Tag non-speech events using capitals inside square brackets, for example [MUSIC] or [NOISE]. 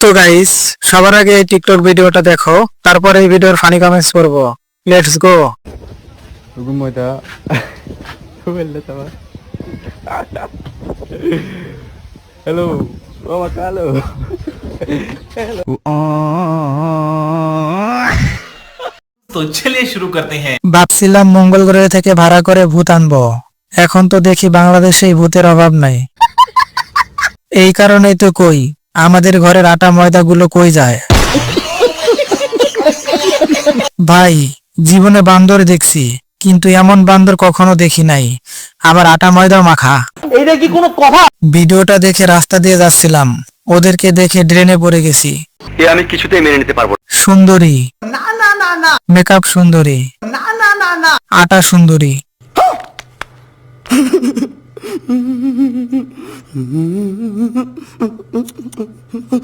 তো গাইস সবার আগে এই টিকটক ভিডিওটা দেখো তারপর এই ভিডিওর ফানি কমেন্টস করব। লেটস গো ঘুমোটা বললে তো হ্যালো মামা কালো। তো চলে শুরু করতে হ্যাঁ। ভাবছিলাম মঙ্গল গ্রহ থেকে ভাড়া করে ভূত আনব। এখন তো দেখি বাংলাদেশে ভূতের অভাব নাই। এই কারণেই তো কই আমাদের ঘরের আটা ময়দা গুলো কই যায়? ভাই জীবনে বান্দর দেখছি কিন্তু এমন বান্দর কখনো দেখি নাই। আবার আটা ময়দা মাখা। এটা কি কোনো কথা? ভিডিওটা দেখে রাস্তা দিয়ে যাচ্ছিলাম। ওদেরকে দেখে ড্রেনে পড়ে গেছি। এ আমি কিছুতেই মেনে নিতে পারব সুন্দরী। না। না না না। মেকআপ সুন্দরী। না না না না। আটা সুন্দরী। [LAUGHS] 嗯嗯嗯嗯嗯